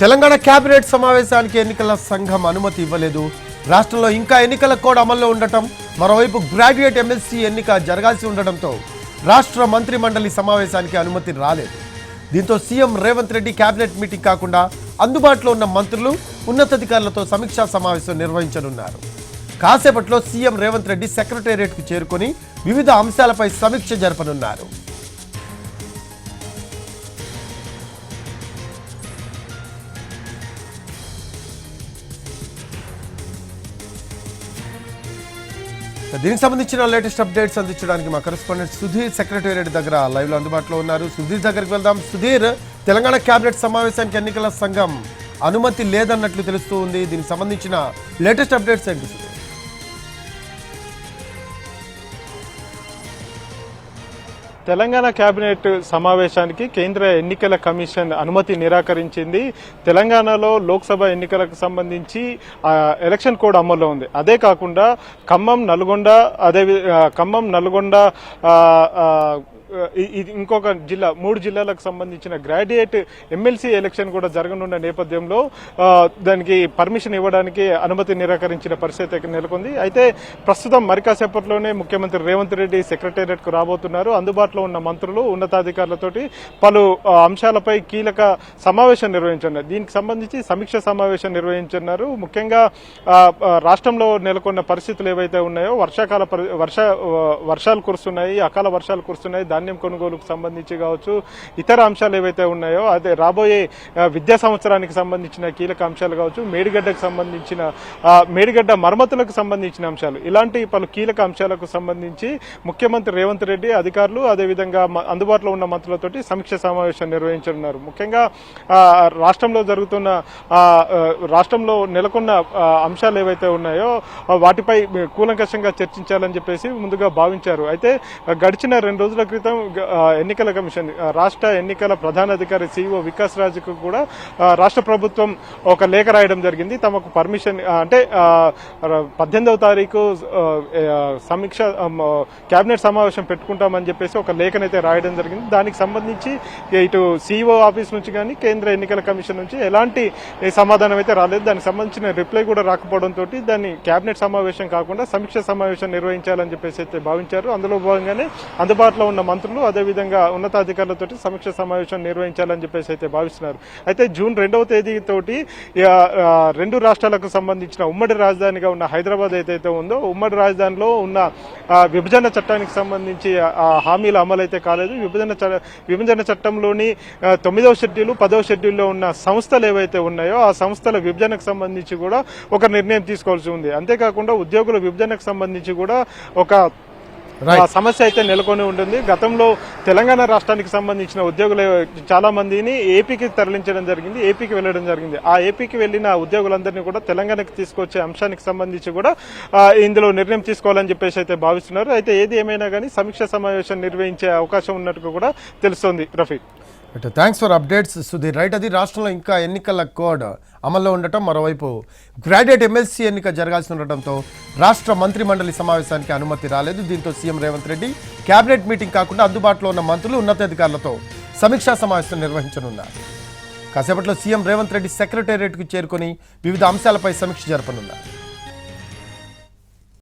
Telangana cabinet సమావేశానికి ఎన్నికల సంఘం అనుమతి ఇవ్వలేదు. రాష్ట్రంలో ఇంకా ఎన్నికల కోడ్ అమల్లో ఉండటం మరోవైపు గ్రాడ్యుయేట్ ఎమ్మెల్సీ ఎన్నిక జరగాల్సి ఉండటంతో రాష్ట్ర మంత్రి మండలి సమావేశానికి అనుమతి రాలేదు. దీంతో CM Revanth Reddy cabinet meeting కాకుండా అందుబాటులో ఉన్న మంత్రులు ఉన్నతాధికారులతో సమీక్షా సమావేశం నిర్వహించనున్నారు. కాసేపట్లో సీఎం రేవంత్ రెడ్డి సెక్రటేరియట్కు చేరుకొని వివిధ అంశాలపై సమీక్ష జరపనున్నారు. దీనికి సంబంధించిన లేటెస్ట్ అప్డేట్స్ అందించడానికి మా కరెస్పాండెంట్ సుధీర్ సెక్రటేరియట్ దగ్గర లైవ్లో అందుబాటులో ఉన్నారు. సుధీర్ దగ్గరికి వెళ్దాం. సుధీర్ తెలంగాణ కేబినెట్ సమావేశానికి ఎన్నికల సంఘం అనుమతి లేదన్నట్లు తెలుస్తూ ఉంది. దీనికి సంబంధించిన లేటెస్ట్ అప్డేట్స్ ఏంటి సుధీర్? తెలంగాణ కేబినెట్ సమావేశానికి కేంద్ర ఎన్నికల కమిషన్ అనుమతి నిరాకరించింది. తెలంగాణలో లోక్సభ ఎన్నికలకు సంబంధించి ఎలక్షన్ కోడ్ అమల్లో ఉంది. అదే కాకుండా ఖమ్మం నల్గొండ అదే ఖమ్మం నల్గొండ ఇది ఇంకొక జిల్లా మూడు జిల్లాలకు సంబంధించిన గ్రాడ్యుయేట్ ఎమ్మెల్సీ ఎలక్షన్ కూడా జరగనున్న నేపథ్యంలో దానికి పర్మిషన్ ఇవ్వడానికి అనుమతి నిరాకరించిన పరిస్థితి నెలకొంది. అయితే ప్రస్తుతం మరికాసేపట్లోనే ముఖ్యమంత్రి రేవంత్ రెడ్డి సెక్రటేరియట్కు రాబోతున్నారు. అందుబాటులో ఉన్న మంత్రులు ఉన్నతాధికారులతోటి పలు అంశాలపై కీలక సమావేశం నిర్వహించున్నారు దీనికి సంబంధించి సమీక్ష సమావేశం నిర్వహించున్నారు ముఖ్యంగా రాష్ట్రంలో నెలకొన్న పరిస్థితులు ఏవైతే ఉన్నాయో వర్షాకాల పరి- వర్ష వర్షాలు కురుస్తున్నాయి అకాల వర్షాలు కురుస్తున్నాయి ధాన్యం కొనుగోలుకు సంబంధించి కావచ్చు ఇతర అంశాలు ఏవైతే ఉన్నాయో అదే రాబోయే విద్యా సంవత్సరానికి సంబంధించిన కీలక అంశాలు కావచ్చు మేడిగడ్డకు సంబంధించిన మేడిగడ్డ మరమ్మతులకు సంబంధించిన అంశాలు. ఇలాంటి పలు కీలక అంశాలకు సంబంధించి ముఖ్యమంత్రి రేవంత్ రెడ్డి అధికారులు అదేవిధంగా అందుబాటులో ఉన్న మంత్రులతోటి సమీక్ష సమావేశం నిర్వహించనున్నారు. ముఖ్యంగా రాష్ట్రంలో జరుగుతున్న రాష్ట్రంలో నెలకొన్న అంశాలు ఏవైతే ఉన్నాయో వాటిపై కూలంకషంగా చర్చించాలని చెప్పేసి ముందుగా భావించారు. అయితే గడిచిన రెండు రోజుల క్రితం గ- ఎన్నికల కమిషన్ రాష్ట్ర ఎన్నికల ప్రధానాధికారి సీఈఓ వికాస్ రాజుకు కూడా రాష్ట్ర ప్రభుత్వం ఒక లేఖ రాయడం జరిగింది. తమకు పర్మిషన్ అంటే పద్దెనిమిదవ తారీఖు సమీక్ష కేబినెట్ సమావేశం పెట్టుకుంటామని చెప్పేసి ఒక లేఖనైతే రాయడం జరిగింది. దానికి సంబంధించి ఇటు సీఈఓ ఆఫీస్ నుంచి కానీ కేంద్ర ఎన్నికల కమిషన్ నుంచి ఎలాంటి సమాధానం అయితే రాలేదు. దానికి సంబంధించిన రిప్లై కూడా రాకపోవడంతో దాన్ని కేబినెట్ సమావేశం కాకుండా సమీక్ష సమావేశం నిర్వహించాలని చెప్పేసి అయితే భావించారు. అందులో భాగంగానే అందుబాటులో ఉన్న మంత్రులు అదేవిధంగా ఉన్నతాధికారులతో సమీక్ష సమావేశం నిర్వహించాలని చెప్పేసి అయితే భావిస్తున్నారు. అయితే జూన్ రెండవ తేదీ తోటి రెండు రాష్ట్రాలకు సంబంధించిన ఉమ్మడి రాజధానిగా ఉన్న హైదరాబాద్ ఏదైతే ఉందో ఉమ్మడి రాజధానిలో ఉన్న విభజన చట్టానికి సంబంధించి హామీల అమలు అయితే కాలేదు. విభజన చ- విభజన చట్టంలోని తొమ్మిదవ షెడ్యూల్ పదవ షెడ్యూల్లో ఉన్న సంస్థలు ఏవైతే ఉన్నాయో ఆ సంస్థల విభజనకు సంబంధించి కూడా ఒక నిర్ణయం తీసుకోవాల్సి ఉంది. అంతేకాకుండా ఉద్యోగుల విభజనకు సంబంధించి కూడా ఒక సమస్య అయితే నెలకొని ఉంటుంది. గతంలో తెలంగాణ రాష్ట్రానికి సంబంధించిన ఉద్యోగులు చాలా మందిని ఏపీకి తరలించడం జరిగింది ఏపీకి వెళ్ళడం జరిగింది. ఆ ఏపీకి వెళ్ళిన ఉద్యోగులందరినీ కూడా తెలంగాణకి తీసుకొచ్చే అంశానికి సంబంధించి కూడా ఇందులో నిర్ణయం తీసుకోవాలని చెప్పేసి అయితే భావిస్తున్నారు. అయితే ఏది ఏమైనా కానీ సమీక్ష సమావేశం నిర్వహించే అవకాశం ఉన్నట్టు కూడా తెలుస్తోంది Rafi thanks for updates Sudheer right అది రాష్ట్రంలో ఇంకా ఎన్నికల కోడ్ అమల్లో ఉండటం మరోవైపు గ్రాడ్యుయేట్ ఎమ్మెల్సీ ఎన్నిక జరగాల్సి ఉండటంతో రాష్ట్ర మంత్రి మండలి సమావేశానికి అనుమతి రాలేదు. దీంతో CM Revanth Reddy cabinet meeting కాకుండా అందుబాటులో ఉన్న మంత్రులు ఉన్నతాధికారులతో సమీక్షా సమావేశం నిర్వహించనున్నారు. కాసేపట్లో సీఎం రేవంత్ రెడ్డి సెక్రటేరియట్కు చేరుకొని వివిధ అంశాలపై సమీక్ష జరపనున్నారు.